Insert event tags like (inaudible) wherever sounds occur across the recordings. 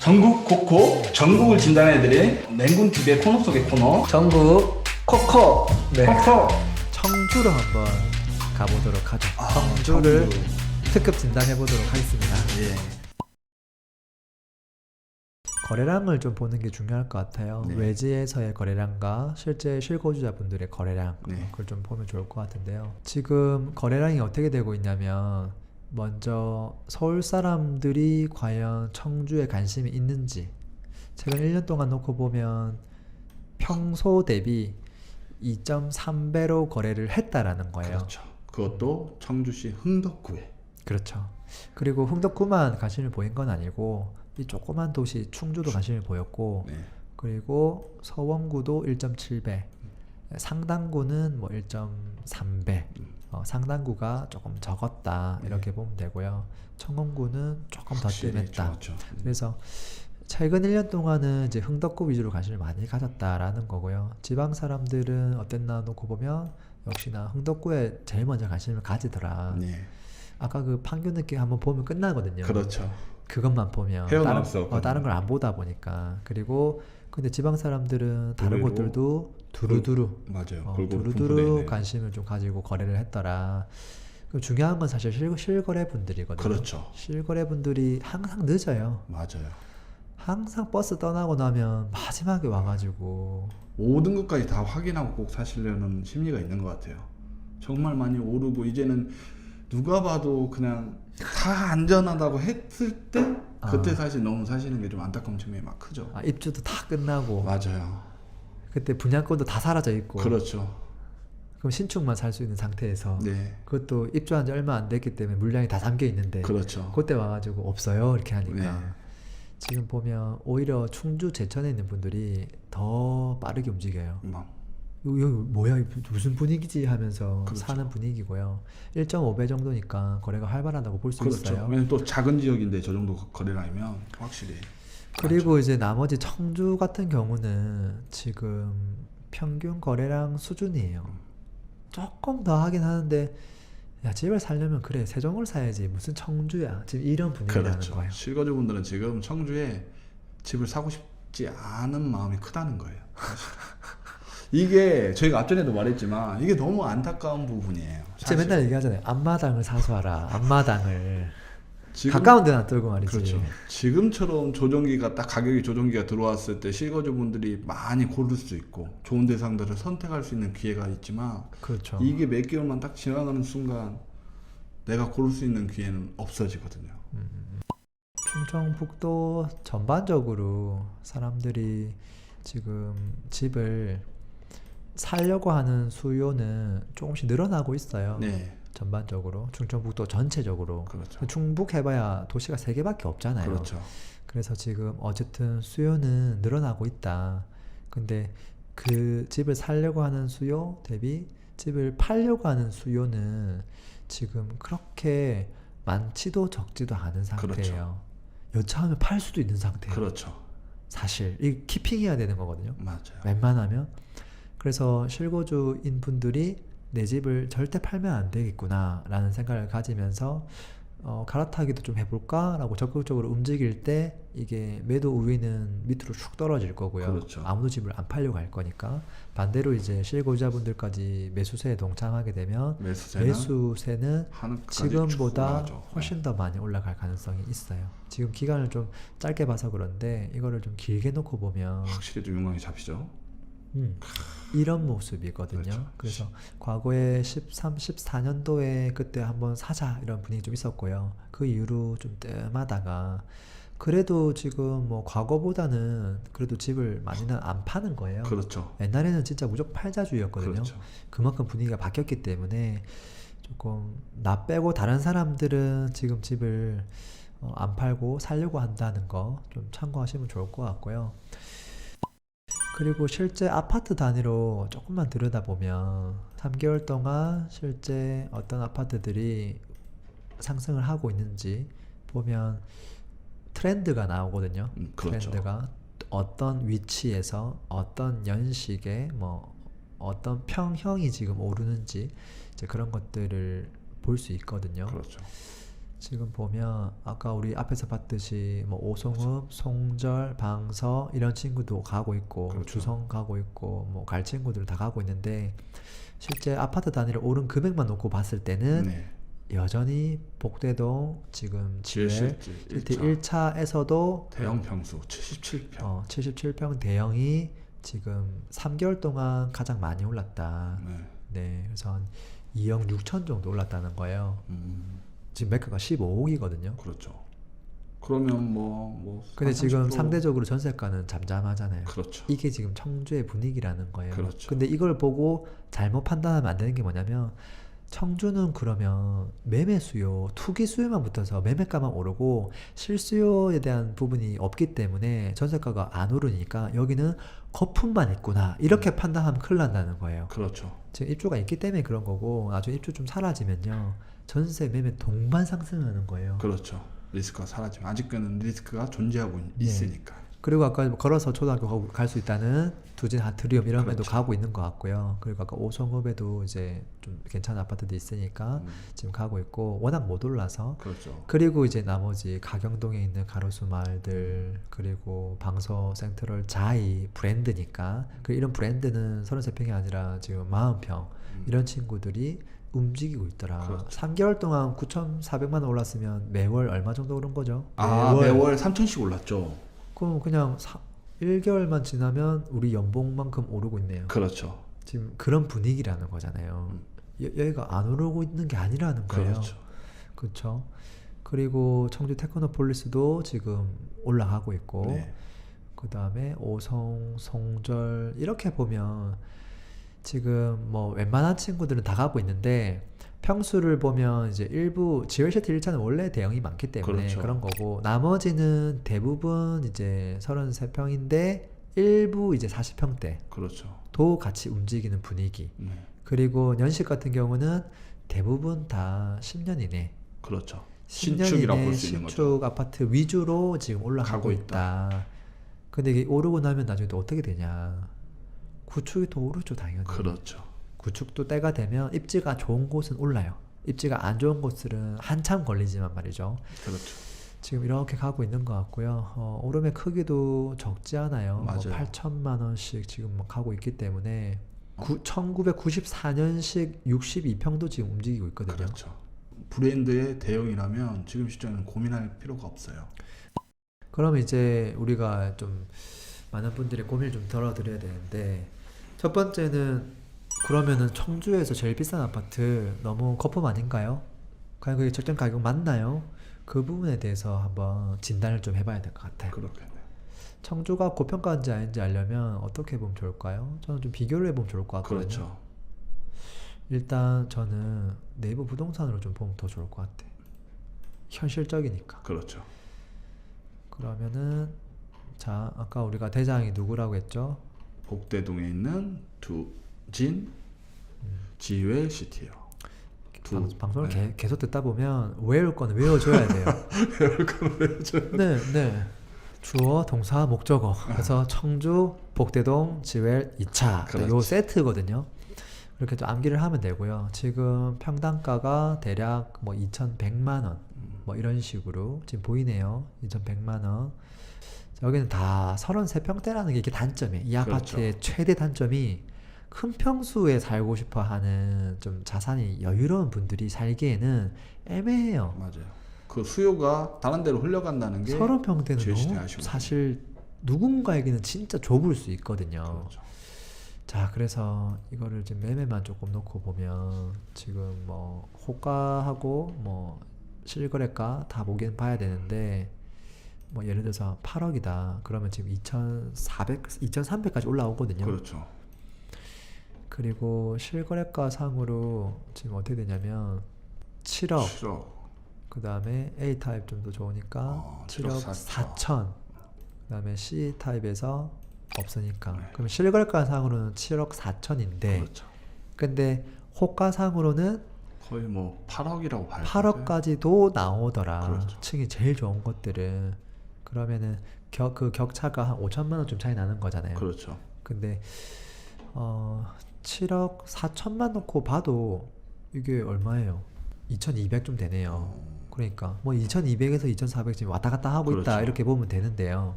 전국 코코 전국을 진단해드린 맹군TV의 코너 속의 코너 전국 코코 네. 코코 청주로 한번 가보도록 하죠. 아, 청주를 청주. 특급 진단해 보도록 하겠습니다. 예. 거래량을 좀 보는 게 중요할 것 같아요. 네. 외지에서의 거래량과 실제 실거주자분들의 거래량 네. 그걸 좀 보면 좋을 것 같은데요. 지금 거래량이 어떻게 되고 있냐면 먼저 서울 사람들이 과연 청주에 관심이 있는지 최근 1년 동안 놓고 보면 평소 대비 2.3배로 거래를 했다라는 거예요. 그렇죠. 그것도 청주시 흥덕구에 그렇죠. 그리고 흥덕구만 관심을 보인 건 아니고 이 조그만 도시 충주도 관심을 보였고 네. 그리고 서원구도 1.7배, 상당구는 뭐 1.3배, 어, 상당구가 조금 적었다 네. 이렇게 보면 되고요. 청원구는 조금 더 뜸했다. 좋았죠. 그래서 최근 1년 동안은 이제 흥덕구 위주로 관심을 많이 가졌다라는 거고요. 지방 사람들은 어땠나 놓고 보면 역시나 흥덕구에 제일 먼저 관심을 가지더라. 네. 아까 그 판교 느낌 한번 보면 끝나거든요. 그렇죠. 그것만 보면 다른, 수 어. 다른 걸 안 보다 보니까 그리고 근데 지방 사람들은 다른 곳들도 두루두루 맞아요. 어, 두루두루 분포되네. 관심을 좀 가지고 거래를 했더라. 그 중요한 건 사실 실, 실거래 분들이거든요. 그렇죠. 실거래 분들이 항상 늦어요. 맞아요. 항상 버스 떠나고 나면 마지막에 와가지고 모든 것까지 다 확인하고 꼭 사시려는 심리가 있는 것 같아요. 정말 많이 오르고 이제는 누가 봐도 그냥 다 안전하다고 했을 때 그때 아. 사실 너무 사시는 게 좀 안타까운 측면이 막 크죠. 아, 입주도 다 끝나고 맞아요. 그때 분양권도 다 사라져 있고 그렇죠. 그럼 신축만 살 수 있는 상태에서 네. 그것도 입주한 지 얼마 안 됐기 때문에 물량이 다 담겨 있는데 그렇죠. 그때 와가지고 없어요 이렇게 하니까 네. 지금 보면 오히려 충주 제천에 있는 분들이 더 빠르게 움직여요. 막 여기, 여기 뭐야 무슨 분위기지 하면서 그렇죠. 사는 분위기고요. 1.5배 정도니까 거래가 활발하다고 볼수 그렇죠. 있어요. 왜냐면 또 작은 지역인데 저 정도 거래량이면 확실히 그리고 이제 나머지 청주 같은 경우는 지금 평균 거래량 수준이에요. 조금 더 하긴 하는데 야 집을 살려면 그래 세종을 사야지 무슨 청주야 지금 이런 분위기라는 그렇죠. 거예요. 실거주분들은 지금 청주에 집을 사고 싶지 않은 마음이 크다는 거예요. 이게 저희가 앞전에도 말했지만 이게 너무 안타까운 부분이에요. 제가. 맨날 얘기하잖아요. 앞마당을 사수하라. 앞마당을 지금- 가까운 데나 뚫고 말이지. 그렇죠. 지금처럼 조정기가 딱 가격이 조정기가 들어왔을 때 실거주분들이 많이 고를 수 있고 좋은 대상들을 선택할 수 있는 기회가 있지만 그렇죠. 이게 몇 개월만 딱 지나가는 순간 내가 고를 수 있는 기회는 없어지거든요. 충청북도 전반적으로 사람들이 지금 집을 살려고 하는 수요는 조금씩 늘어나고 있어요. 네, 전반적으로 충청북도 전체적으로. 그렇죠. 충북 해봐야 도시가 세 개밖에 없잖아요. 그렇죠. 그래서 지금 어쨌든 수요는 늘어나고 있다. 근데 그 집을 살려고 하는 수요 대비 집을 팔려고 하는 수요는 지금 그렇게 많지도 적지도 않은 상태예요. 여차하면 팔 수도 있는 상태예요. 그렇죠. 사실 이 키핑해야 되는 거거든요. 맞아요. 웬만하면 그래서 실거주인 분들이 내 집을 절대 팔면 안 되겠구나 라는 생각을 가지면서 어, 갈아타기도 좀 해볼까 라고 적극적으로 움직일 때 이게 매도 우위는 밑으로 쭉 떨어질 거고요. 그렇죠. 아무도 집을 안 팔려고 할 거니까 반대로 이제 실거주자분들까지 매수세에 동참하게 되면 매수세는 지금보다. 네. 훨씬 더 많이 올라갈 가능성이 있어요. 지금 기간을 좀 짧게 봐서 그런데 이거를 좀 길게 놓고 보면 네. 확실히 좀 윤곽이 잡히죠. 음, 이런 모습이거든요. 그렇죠. 그래서 과거에 13, 14년도에 그때 한번 사자 이런 분위기 좀 있었고요. 그 이후로 좀 뜸하다가 그래도 지금 뭐 과거보다는 그래도 집을 많이는 안 파는 거예요. 그렇죠. 옛날에는 진짜 무조건 팔자주의였거든요. 그렇죠. 그만큼 분위기가 바뀌었기 때문에 조금 나 빼고 다른 사람들은 지금 집을 어, 안 팔고 살려고 한다는 거 좀 참고하시면 좋을 것 같고요. 그리고 실제 아파트 단위로 조금만 들여다보면 3개월 동안 실제 어떤 아파트들이 상승을 하고 있는지 보면 트렌드가 나오거든요. 음, 그렇죠. 트렌드가 어떤 위치에서 어떤 연식에 뭐 어떤 평형이 지금 오르는지 이제 그런 것들을 볼 수 있거든요. 그렇죠. 지금 보면 아까 우리 앞에서 봤듯이 뭐 오송읍, 송절, 방서 이런 친구도 가고 있고 그렇죠. 주성 가고 있고 뭐 갈 친구들 다 가고 있는데 실제 아파트 단위를 오른 금액만 놓고 봤을 때는 네. 여전히 복대동 지금 실제 1차 1차에서도 대형 평수 77평. 어, 77평 대형이 지금 3개월 동안 가장 많이 올랐다. 네. 네, 그래서 한 2억 6천 정도 올랐다는 거예요. 음, 지금 매크가 15억이거든요. 그렇죠. 그러면 뭐 뭐 근데 지금 상대적으로 전세가는 잠잠하잖아요. 그렇죠. 이게 지금 청주의 분위기라는 거예요. 그렇죠. 근데 이걸 보고 잘못 판단하면 안 되는 게 뭐냐면 청주는 그러면 매매 수요, 투기 수요만 붙어서 매매가만 오르고 실수요에 대한 부분이 없기 때문에 전세가가 안 오르니까 여기는 거품만 있구나 이렇게 판단하면 큰일 난다는 거예요. 그렇죠. 지금 입주가 있기 때문에 그런 거고 나중에 입주 좀 사라지면요 전세 매매 동반 상승하는 거예요. 그렇죠. 리스크가 사라지면 아직까지는 리스크가 존재하고 있- 네. 있으니까. 그리고 아까 걸어서 초등학교 갈 수 있다는 두진 하트리움 이런 데도 그렇죠. 가고 있는 것 같고요. 그리고 아까 오송읍에도 이제 좀 괜찮은 아파트도 있으니까 음, 지금 가고 있고 워낙 못 올라서 그렇죠. 그리고 이제 나머지 가경동에 있는 가로수 마을들 그리고 방서 센트럴 자이 브랜드니까 그 이런 브랜드는 33평이 아니라 지금 40평 음, 이런 친구들이 움직이고 있더라. 그렇죠. 3개월 동안 9,400만 원 올랐으면 매월 얼마 정도 오른 거죠? 아 매월 3천씩 올랐죠. 그럼 그냥 사, 1개월만 지나면 우리 연봉만큼 오르고 있네요. 그렇죠. 지금 그런 분위기라는 거잖아요. 음. 여, 여기가 안 오르고 있는 게 아니라는 거예요. 그렇죠. 그렇죠. 그리고 청주 테크노폴리스도 지금 올라가고 있고 네. 그 다음에 오성, 송절 이렇게 보면 지금 뭐 웬만한 친구들은 다 가고 있는데 평수를 보면 이제 일부 지웰시티 1차는 원래 대형이 많기 때문에 그렇죠. 그런 거고 나머지는 대부분 이제 33평인데 일부 이제 40평대도 그렇죠. 같이 움직이는 분위기 네. 그리고 연식 같은 경우는 대부분 다 10년 이내 그렇죠. 10년 신축이라고 이내 볼수 있는 거죠. 신축 아파트 위주로 지금 올라가고 가고 있다. 근데 이게 오르고 나면 나중에 또 어떻게 되냐? 구축이 더 오르죠 당연히. 그렇죠. 구축도 때가 되면 입지가 좋은 곳은 올라요. 입지가 안 좋은 곳들은 한참 걸리지만 말이죠. 그렇죠. 지금 이렇게 가고 있는 것 같고요. 어, 오름의 크기도 적지 않아요. 뭐 맞아요. 8천만 원씩 지금 막 가고 있기 때문에 어. 구, 1994년식 62평도 지금 움직이고 있거든요. 그렇죠. 브랜드의 대형이라면 지금 시점에는 고민할 필요가 없어요. 그러면 이제 우리가 좀 많은 분들의 고민을 좀 덜어드려야 되는데 첫 번째는 그러면은 청주에서 제일 비싼 아파트 너무 거품 아닌가요? 과연 그게 적정 가격 맞나요? 그 부분에 대해서 한번 진단을 좀 해봐야 될 것 같아요. 그렇겠네요. 청주가 고평가인지 아닌지 알려면 어떻게 보면 좋을까요? 저는 좀 비교를 해보면 좋을 것 같거든요. 그렇죠. 일단 저는 내부 부동산으로 좀 보면 더 좋을 것 같아. 현실적이니까. 그렇죠. 그러면은 자 아까 우리가 대장이 누구라고 했죠? 복대동에 있는 두진 지웰 시티요. 두 방, 방송을 네. 개- 계속 듣다 보면 외울 거는 외워줘야 돼요. (laughs) 배울 거는 외워줘야 네, 네. 주어, 동사, 목적어. 그래서 청주, 복대동, 지웰 2차. 요 그렇지. 세트거든요. 이렇게 좀 암기를 하면 되고요. 지금 평당가가 대략 뭐 2,100만 원. 뭐 이런 식으로 지금 보이네요. 2,100만 원. 자, 여기는 다 33평대라는 게 이게 단점이에요. 이 그렇죠. 아파트의 최대 단점이 큰 평수에 살고 싶어 하는 좀 자산이 여유로운 분들이 살기에는 애매해요. 맞아요. 그 수요가 다른 데로 흘러간다는 게 서른 평대는 제일 너무 아쉬운 사실 누군가에게는 진짜 좁을 수 있거든요. 그렇죠. 자, 그래서 이거를 지금 매매만 조금 놓고 보면 지금 뭐 호가하고 뭐 실거래가 다 보긴 봐야 되는데 뭐 예를 들어서 8억이다. 그러면 지금 2,400, 2,300까지 올라오거든요. 그렇죠. 그리고 실거래가 상으로 지금 어떻게 되냐면 7억, 7억. 그 다음에 A 타입 좀 더 좋으니까 어, 7억 7억 4천. 그 다음에 C 타입에서 없으니까. 네. 그럼 실거래가 상으로는 7억 4천인데, 그렇죠. 근데 호가 상으로는 거의 뭐 8억이라고 봐야 8억까지도 나오더라. 그렇죠. 층이 제일 좋은 것들은. 그러면은 격, 그 격차가 한 5천만 원좀 차이 나는 거잖아요. 그렇죠. 근데 어 7억 4천만 놓고 봐도 이게 얼마예요? 2,200 좀 되네요. 어, 그러니까 뭐 2200에서 2400 지금 왔다 갔다 하고 있다 그렇죠. 이렇게 보면 되는데요.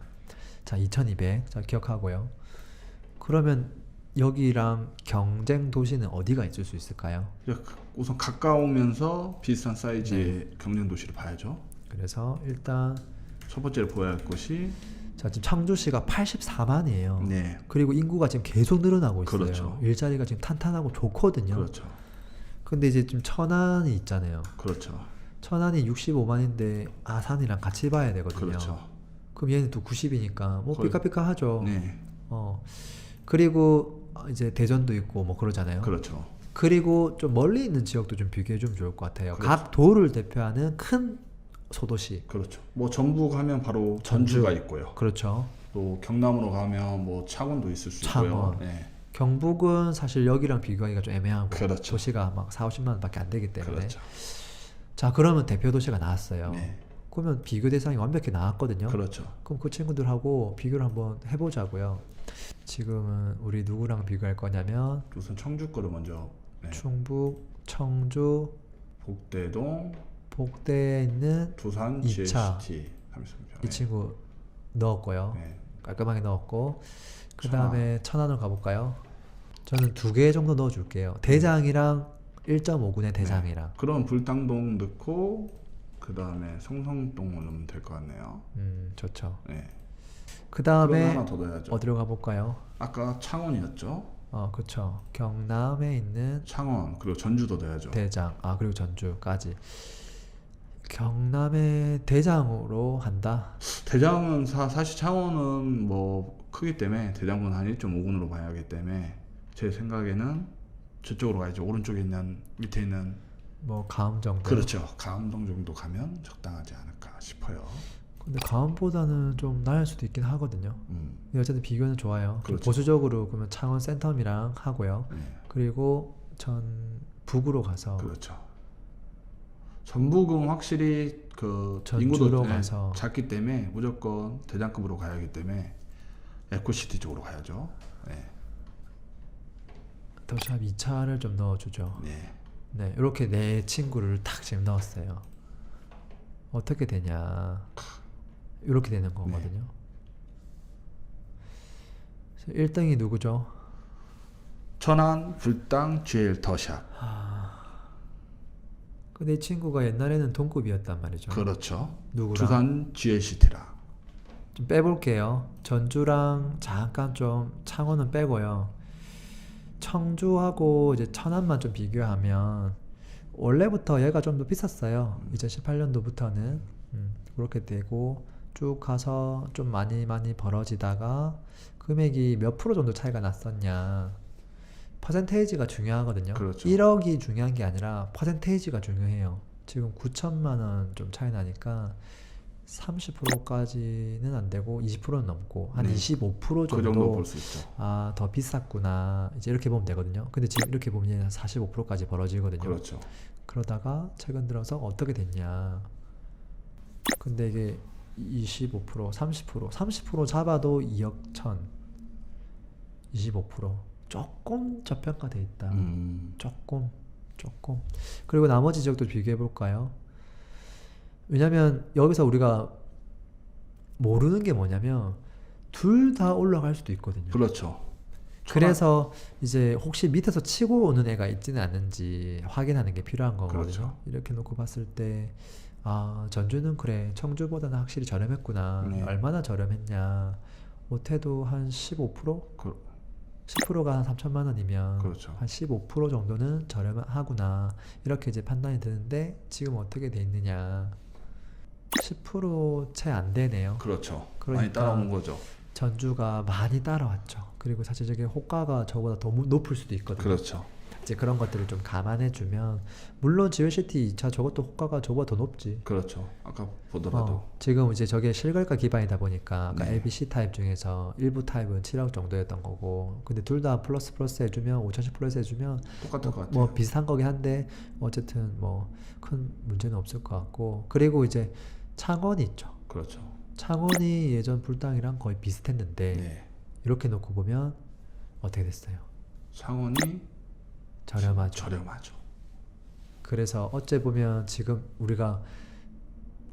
자, 2200. 자, 기억하고요. 그러면 여기랑 경쟁 도시는 어디가 있을 수 있을까요? 우선 가까우면서 비슷한 사이즈의 네. 경쟁 도시를 봐야죠. 그래서 일단 첫 번째로 보여야 할 것이 자, 지금 청주시가 84만이에요. 네, 그리고 인구가 지금 계속 늘어나고 있어요. 그렇죠. 일자리가 지금 탄탄하고 좋거든요. 그렇죠, 근데 이제 지금 천안이 있잖아요. 그렇죠, 천안이 65만인데 아산이랑 같이 봐야 되거든요. 그렇죠. 그럼 얘는 또 90이니까 뭐 거의- 삐까삐까하죠. 네, 어. 그리고 이제 대전도 있고 뭐 그러잖아요. 그렇죠. 그리고 좀 멀리 있는 지역도 좀 비교해 주면 좋을 것 같아요. 그렇죠. 각 도를 대표하는 큰 소도시. 그렇죠. 뭐 전북 하면 바로 전주. 전주 가 있고요. 그렇죠. 또 경남으로 가면 뭐 창원도 있을 수 있고요. 창원. 네, 경북은 사실 여기랑 비교하기가 좀 애매하고 그렇죠. 도시가 막 4, 50만 원밖에 안 되기 때문에. 그렇죠. 자, 그러면 대표 도시가 나왔어요. 네, 그러면 비교 대상이 완벽히 나왔거든요. 그렇죠. 그럼 그 친구들하고 비교를 한번 해보자고요. 지금은 우리 누구랑 비교할 거냐면 우선 청주 거를 먼저 네. 충북, 청주, 복대동, 복대에 있는 두산, 이 차. GST 하겠습니다. 이 친구 넣었고요. 네. 깔끔하게 넣었고 그 다음에 천안으로 가볼까요? 저는 두 개 정도 넣어줄게요. 대장이랑 1.5군의 대장이랑 그럼 불당동 넣고 그 다음에 성성동을 넣으면 될 것 같네요. 음 좋죠. 네. 그 다음에 하나 더 넣어야죠. 어디로 가볼까요? 아까 창원이었죠. 어 그쵸. 경남에 있는 창원 그리고 전주도 넣어야죠. 대장 아 그리고 전주까지 경남의 대장으로 한다. 대장은 사, 사실 창원은 뭐 크기 때문에 대장군 한 1.5군으로 봐야 하기 때문에 제 생각에는 저쪽으로 가야죠. 오른쪽에 있는 밑에 있는 뭐 가음 정도. 그렇죠. 가암동 정도 가면 적당하지 않을까 싶어요. 근데 가음보다는 좀 나을 수도 있긴 하거든요. 음, 근데 어쨌든 비교는 좋아요. 좀 그렇죠. 보수적으로 그러면 창원 센텀이랑 하고요. 네, 그리고 전 북으로 가서 그렇죠. 전북은 확실히 그 인구도 네, 가서. 작기 때문에 무조건 대장급으로 가야 하기 때문에 에코시티 쪽으로 가야죠. 네, 더샵 2차를 좀 넣어주죠. 네. 네, 이렇게 네 친구를 탁 지금 넣었어요. 어떻게 되냐? 이렇게 되는 거거든요. 그래서 1등이 누구죠? 천안 불당 GL 더샵. 근 데이 친구가 옛날에는 동급이었단 말이죠. 그렇죠. 누구랑? 두산 GLCT랑. 좀 빼볼게요. 전주랑 잠깐 좀 창원은 빼고요. 청주하고 이제 천안만 좀 비교하면 원래부터 얘가 좀 더 비쌌어요. 2018년도부터는 음, 그렇게 되고 쭉 가서 좀 많이 많이 벌어지다가 금액이 몇 프로 정도 차이가 났었냐. 퍼센테이지가 중요하거든요. 그렇죠. 1억이 중요한 게 아니라 퍼센테이지가 중요해요. 지금 9천만 원 좀 차이 나니까 30%까지는 안 되고 20%는 넘고 한 네. 25%그 정도 정도 볼 수 있죠. 아 더 비쌌구나 이제 이렇게 보면 되거든요. 근데 지금 이렇게 보면 얘는 45%까지 벌어지거든요. 그렇죠. 그러다가 최근 들어서 어떻게 됐냐? 근데 이게 25% 30% 30% 잡아도 2억 천 25% 조금 저평가돼 있다. 음, 조금 조금 그리고 나머지 지역도 비교해 볼까요? 왜냐면 여기서 우리가 모르는 게 뭐냐면 둘 다 올라갈 수도 있거든요. 그렇죠. 그래서 이제 혹시 밑에서 치고 오는 애가 있지는 않은지 확인하는 게 필요한 거거든요. 그렇죠. 이렇게 놓고 봤을 때 아, 전주는 그래. 청주보다는 확실히 저렴했구나. 네. 얼마나 저렴했냐. 못해도 한 15%? 그, 10%가 한 3천만 원이면 그렇죠. 한 15% 정도는 저렴하구나 이렇게 이제 판단이 드는데 지금 어떻게 돼 있느냐 10%채 안 되네요 그렇죠. 많이 그러니까 따라온 거죠. 전주가 많이 따라왔죠 그리고 사실 저게 호가가 저보다 더 무- 높을 수도 있거든요 그렇죠. 이제 그런 것들을 좀 감안해 주면 물론 GLCT 2차 저것도 호가가 저보다 더 높지 그렇죠. 아까 보더라도 어, 지금 이제 저게 실거래가 기반이다 보니까 아까 네. LBC 타입 중에서 일부 타입은 7억 정도였던 거고 근데 둘 다 플러스 플러스 해주면 5000씩 플러스 해주면 똑같을 것 뭐, 같아요. 뭐 비슷한 거긴 한데 어쨌든 뭐 큰 문제는 없을 것 같고 그리고 이제 창원이 있죠 그렇죠. 창원이 예전 불당이랑 거의 비슷했는데 네. 이렇게 놓고 보면 어떻게 됐어요 창원이 저렴하죠 저렴하죠. 그래서 어째 보면 지금 우리가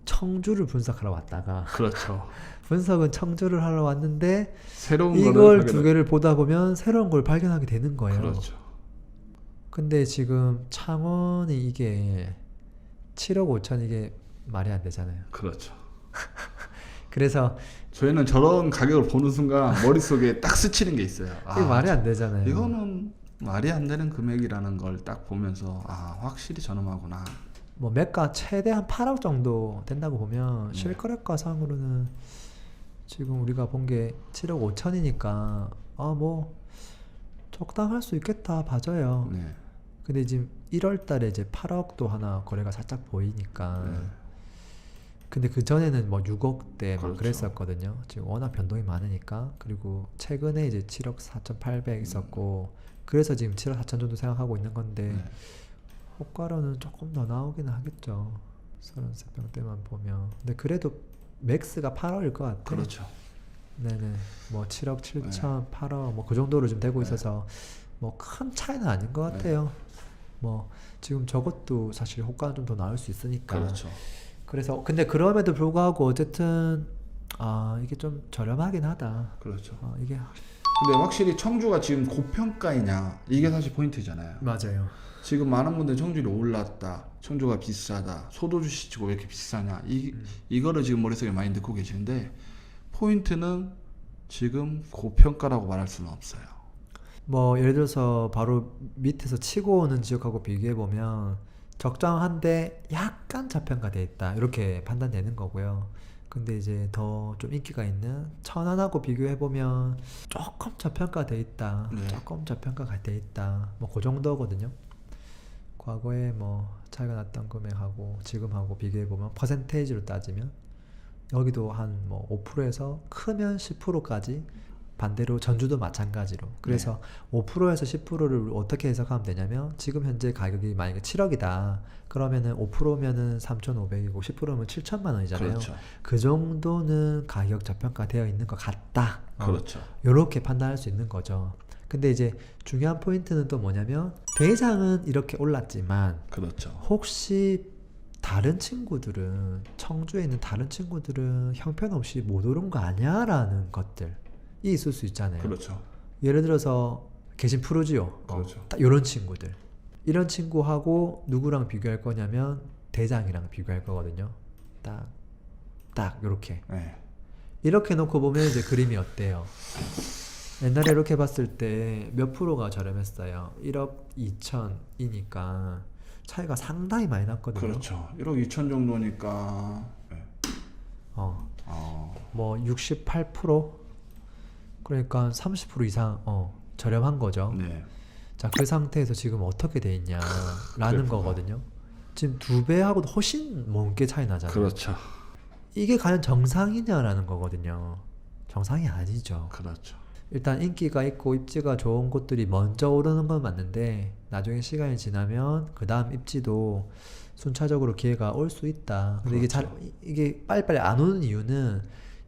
청주를 분석하러 왔다가 그렇죠. (laughs) 분석은 청주를 하러 왔는데 새로운 이걸 두 개를 보다 보면 새로운 걸 발견하게 되는 거예요. 그렇죠. 근데 지금 창원이 이게 7억 5천 이게 말이 안 되잖아요. 그렇죠. (laughs) 그래서 저희는 저런 가격을 보는 순간 머릿속에 딱 스치는 게 있어요. 아, 이게 말이 안 되잖아요. 이거는 말이 안 되는 금액이라는 걸 딱 보면서 아 확실히 저렴하구나. 뭐 매가 최대 한 8억 정도 된다고 보면 네. 실거래가 상으로는 지금 우리가 본 게 7억 5천이니까 아 뭐 적당할 수 있겠다 봐줘요. 네. 근데 지금 1월 달에 이제 8억도 하나 거래가 살짝 보이니까 네. 근데 그 전에는 뭐 6억대 막 그렇죠. 그랬었거든요. 지금 워낙 변동이 많으니까 그리고 최근에 이제 7억 4,800 있었고 그래서 지금 7억 4천 정도 생각하고 있는 건데 네. 호가로는 조금 더 나오긴 하겠죠. 33평대만 보면. 근데 그래도 맥스가 8억일 것 같아. 그렇죠. 네네. 뭐 7억 7천, 8억 뭐 그 정도로 좀 되고 네. 있어서 뭐 큰 차이는 아닌 것 네. 같아요. 뭐 지금 저것도 사실 호가는 좀 더 나올 수 있으니까. 그렇죠. 그래서 근데 그럼에도 불구하고 어쨌든 아 이게 좀 저렴하긴 하다. 그렇죠. 아 이게 근데 확실히 청주가 지금 고평가이냐 이게 사실 포인트잖아요. 맞아요. 지금 많은 분들이 청주가 올랐다, 청주가 비싸다, 소도주 시치고 왜 이렇게 비싸냐 이 음. 이거를 지금 머릿속에 많이 넣고 계시는데 포인트는 지금 고평가라고 말할 수는 없어요. 뭐 예를 들어서 바로 밑에서 치고 오는 지역하고 비교해 보면 적정한데 약간 저평가돼 있다 이렇게 판단되는 거고요. 근데 이제 더 좀 인기가 있는 천안하고 비교해 보면 조금 저평가돼 있다, 네. 조금 저평가가 돼 있다, 뭐 그 정도거든요. 과거에 뭐 차이가 났던 금액하고 지금하고 비교해 보면 퍼센테이지로 따지면 여기도 한 뭐 5%에서 크면 10%까지 반대로 전주도 마찬가지로 그래서 5%에서 10%를 어떻게 해석하면 되냐면 지금 현재 가격이 만약에 7억이다 그러면은 5%면은 3,500이고 10%면 7천만 원이잖아요. 그렇죠. 그 정도는 가격 저평가 되어 있는 것 같다. 어, 그렇죠. 이렇게 판단할 수 있는 거죠. 근데 이제 중요한 포인트는 또 뭐냐면 대장은 이렇게 올랐지만 그렇죠. 혹시 다른 친구들은 청주에 있는 다른 친구들은 형편없이 못 오른 거 아니야라는 것들이 있을 수 있잖아요. 그렇죠. 예를 들어서 계신 프로지오 그렇죠. 딱 이런 친구들 이런 친구하고 누구랑 비교할 거냐면 대장이랑 비교할 거거든요. 딱 딱 이렇게 네. 이렇게 놓고 보면 이제 그림이 어때요? 옛날에 이렇게 봤을 때 몇 프로가 저렴했어요? 1억 2천이니까 차이가 상당히 많이 났거든요. 그렇죠. 1억 2천 정도니까 네. 어, 어, 뭐 68% 그러니까 30% 이상 어, 저렴한 거죠. 네. 자, 그 상태에서 지금 어떻게 돼 있냐라는. 거거든요. 지금 두 배하고 도 훨씬 먼게 차이 나잖아요. 그렇죠. 이게 과연 정상이냐라는 거거든요. 정상이 아니죠. 그렇죠. 일단 인기가 있고 입지가 좋은 곳들이 먼저 오르는 건 맞는데 나중에 시간이 지나면 그 다음 입지도 순차적으로 기회가 올 수 있다. 근데 이게 잘 이게 빨리빨리 안 오는 이유는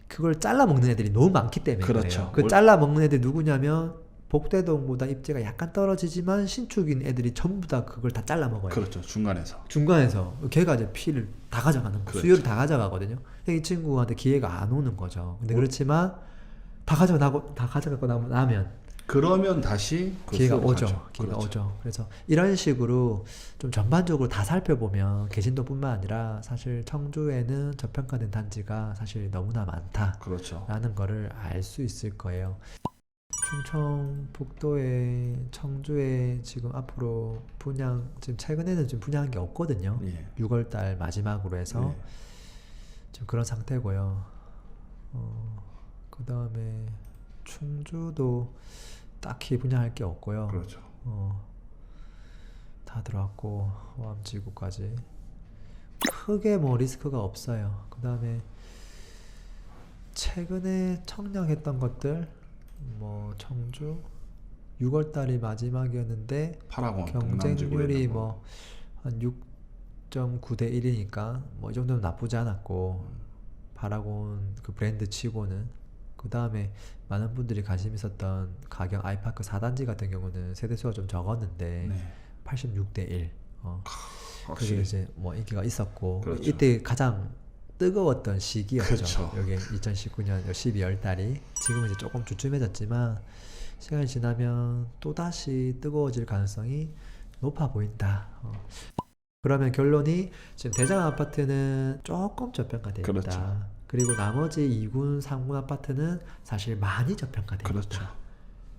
그걸 잘라 먹는 애들이 너무 많기 때문에 그렇죠. 그 올- 잘라 먹는 애들 누구냐면 복대동보다 입지가 약간 떨어지지만 신축인 애들이 전부 다 그걸 다 잘라 먹어요. 그렇죠. 중간에서. 중간에서 걔가 이제 피를 다 가져가는 거, 그렇죠. 수요를 다 가져가거든요. 근데 이 친구한테 기회가 안 오는 거죠. 근데 그렇지만 다 가져가고 다 가져가고 나면 그러면 다시 그 기회가 오죠. 가죠. 기회가 그렇죠. 오죠. 그래서 이런 식으로 좀 전반적으로 다 살펴보면 계신도뿐만 아니라 사실 청주에는 저평가된 단지가 사실 너무나 많다라는 그렇죠. 거를 알 수 있을 거예요. 충청북도에 청주에 지금 앞으로 분양 지금 최근에는 좀 분양한 게 없거든요. 예. 6월 달 마지막으로 해서 예. 지금 그런 상태고요. 어, 그 다음에 충주도 딱히 분양할 게 없고요. 그렇죠. 어, 다 들어왔고 호암지구까지 크게 뭐 리스크가 없어요. 그 다음에 최근에 청량했던 것들 뭐 청주 6월 달이 마지막이었는데 파라곤 경쟁률이 뭐 한 6.9대 1이니까 뭐 이 정도는 나쁘지 않았고 바라곤 그 브랜드 치고는 그 다음에 많은 분들이 관심 있었던 가경 아이파크 4단지 같은 경우는 세대수가 좀 적었는데 네. 86대 1 어, 그게 이제 뭐 인기가 있었고 그렇죠. 이때 가장 뜨거웠던 시기였죠. 그쵸. 여기 2019년 12월 달이 지금은 이제 조금 주춤해졌지만 시간이 지나면 또 다시 뜨거워질 가능성이 높아 보인다. 어. 그러면 결론이 지금 대장 아파트는 조금 저평가돼 있다. 그렇죠. 그리고 나머지 2군, 3군 아파트는 사실 많이 저평가돼 있다. 그렇죠.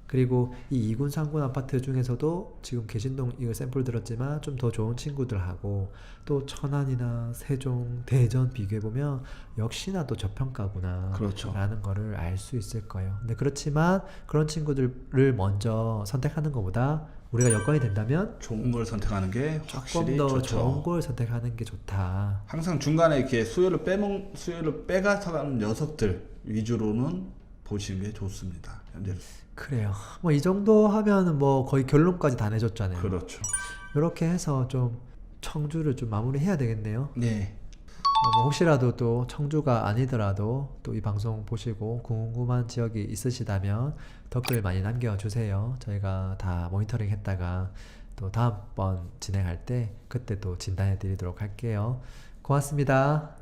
그리고 이 2군, 3군 아파트 중에서도 지금 계신동 이거 샘플 들었지만 좀 더 좋은 친구들하고 또 천안이나 세종, 대전 비교해 보면 역시나 또 저평가구나. 그렇죠. 라는 거를 알 수 있을 거예요. 근데 그렇지만 그런 친구들을 먼저 선택하는 것보다 우리가 여건이 된다면 좋은 걸 선택하는 게 확실히 더 좋죠. 좋은 걸 선택하는 게 좋다. 항상 중간에 이렇게 수요를 빼먹 수요를 빼가서가는 녀석들 위주로는 보시는 게 좋습니다. 현재 그래요. 뭐 이 정도 하면 뭐 거의 결론까지 다 내줬잖아요. 그렇죠. 이렇게 해서 좀 청주를 좀 마무리해야 되겠네요. 네. 어, 뭐 혹시라도 또 청주가 아니더라도 또 이 방송 보시고 궁금한 지역이 있으시다면 댓글 많이 남겨주세요. 저희가 다 모니터링 했다가 또 다음번 진행할 때 그때 또 진단해 드리도록 할게요. 고맙습니다.